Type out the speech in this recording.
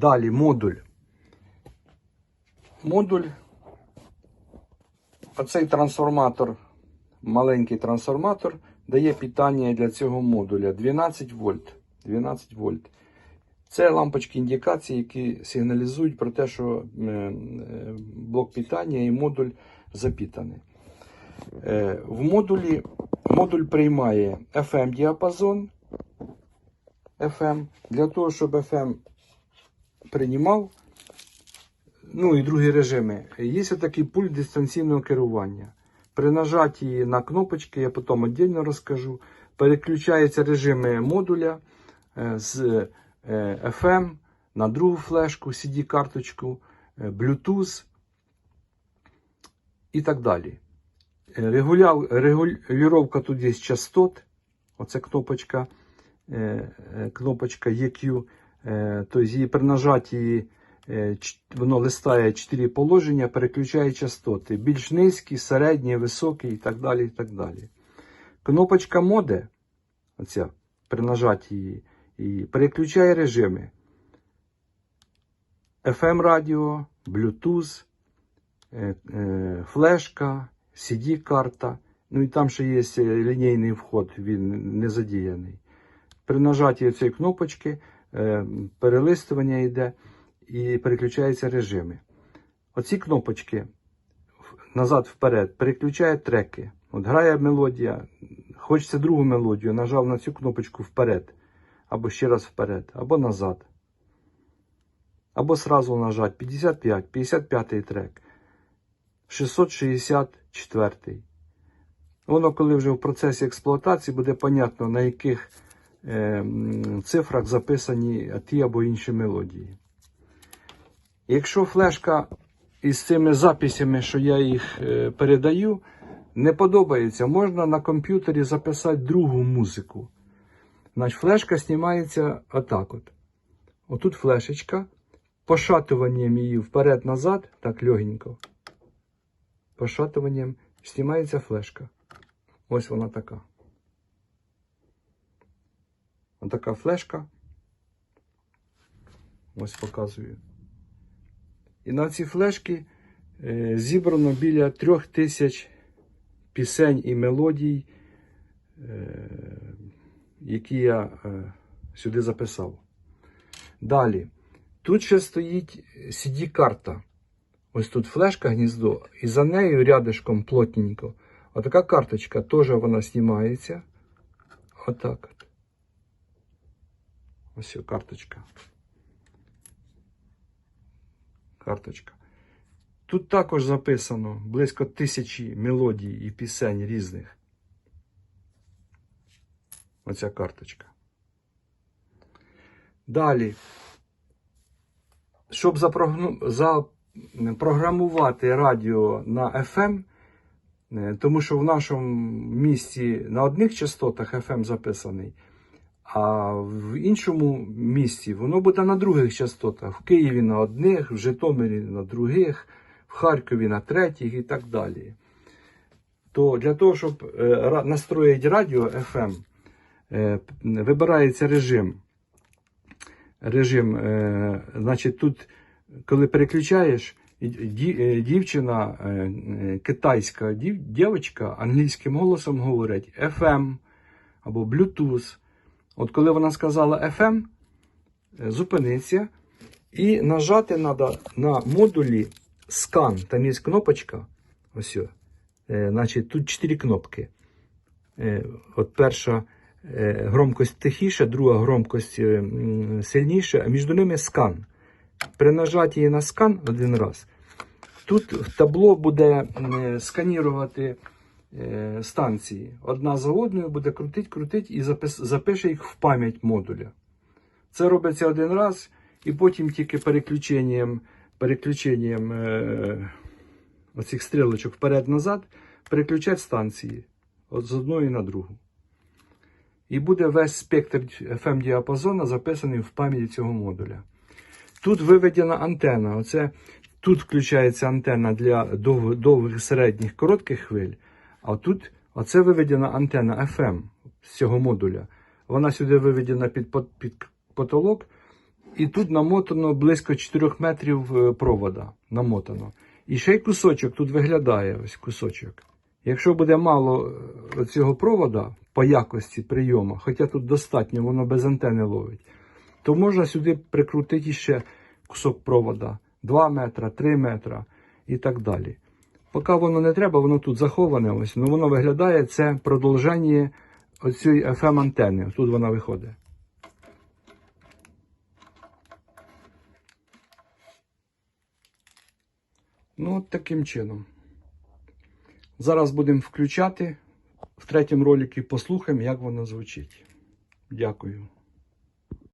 Далі модуль. Модуль. Оцей трансформатор, маленький трансформатор, дає питання для цього модуля 12 вольт. 12 вольт. Це лампочки індикації, які сигналізують про те, що е, блок питання і модуль запітаний. Е, В модулі модуль приймає FM діапазон. FM. Для того, щоб FM приймав, ну і другі режими, є такий пульт дистанційного керування. При нажатті на кнопочки, я потім віддільно розкажу, переключаються режими модуля е, з е, FM на другу флешку, CD-карточку, е, Bluetooth і так далі. Регулювання тут є частот. Оце кнопочка, кнопочка EQ. Тобто при нажатті е, воно листає 4 положення, переключає частоти. Більш низькі, середні, високі і так далі. і так далі. Кнопочка моде, оця, при нажатті її, і переключає режими. FM радіо, Bluetooth, е, флешка, CD-карта. Ну і там ще є лінійний вход, він не задіяний. При нажатті цієї кнопочки перелистування йде і переключаються режими. Оці кнопочки назад-вперед переключають треки. От грає мелодія, хочеться другу мелодію, нажав на цю кнопочку вперед, або ще раз вперед, або назад. Або сразу нажать 55, 55 трек, 664. Воно, коли вже в процесі експлуатації, буде понятно, на яких е, цифрах записані ті або інші мелодії. Якщо флешка із цими записями, що я їх е, передаю, не подобається, можна на комп'ютері записати другу музику. Значить, флешка знімається отак от. Отут флешечка, пошатуванням її вперед-назад, так легенько. Пошатуванням знімається флешка. Ось вона така. Отака флешка. Ось показую. І на ці флешки е, зібрано біля трьох тисяч пісень і мелодій, е, які я е, сюди записав. Далі. Тут ще стоїть CD-карта. Ось тут флешка гніздо, і за нею рядишком плотненько. Отака карточка теж вона знімається. Отак от. Ось карточка. Карточка. Тут також записано близько тисячі мелодій і пісень різних. Оця карточка. Далі. Щоб запрограмувати радіо на FM, е, тому що в нашому місті на одних частотах FM записаний, а в іншому місті воно буде на других частотах. В Києві на одних, в Житомирі на других, в Харкові на третіх і так далі. То для того, щоб е, настроїти радіо FM, е, вибирається режим. Режим, е, значить, тут, коли переключаєш, дівчина, китайська дів, дівчинка англійським голосом говорить FM або Bluetooth. От коли вона сказала FM, е, зупиниться і нажати треба на модулі Scan. Там є кнопочка. Ось. Е, значить, тут чотири кнопки. Е, От перша громкость тихіша, друга громкость сильніша, а між ними скан. При нажатті на скан один раз, тут в табло буде сканірувати станції. Одна за одною буде крутить, крутить і запише їх в пам'ять модуля. Це робиться один раз, і потім тільки переключенням, переключенням е, оцих стрілочок вперед-назад переключать станції от з одної на другу. І буде весь спектр FM діапазону записаний в пам'яті цього модуля. Тут виведена антенна. Оце, тут включається антенна для довгих, середніх, коротких хвиль. А тут оце виведена антенна FM з цього модуля. Вона сюди виведена під, під потолок І тут намотано близько 4 метрів е, провода. Намотано. І ще й кусочок тут виглядає ось кусочок. Якщо буде мало е, цього провода по якості прийому, хоча тут достатньо, воно без антени ловить, то можна сюди прикрутити ще кусок провода 2 метра, 3 метра і так далі. Поки воно не треба, воно тут заховане, ось, ну воно виглядає це продовження оцієї FM антени. Тут вона виходить. Ну, от таким чином. Зараз будемо включати в третьому ролику, послухаємо, як воно звучить. Дякую.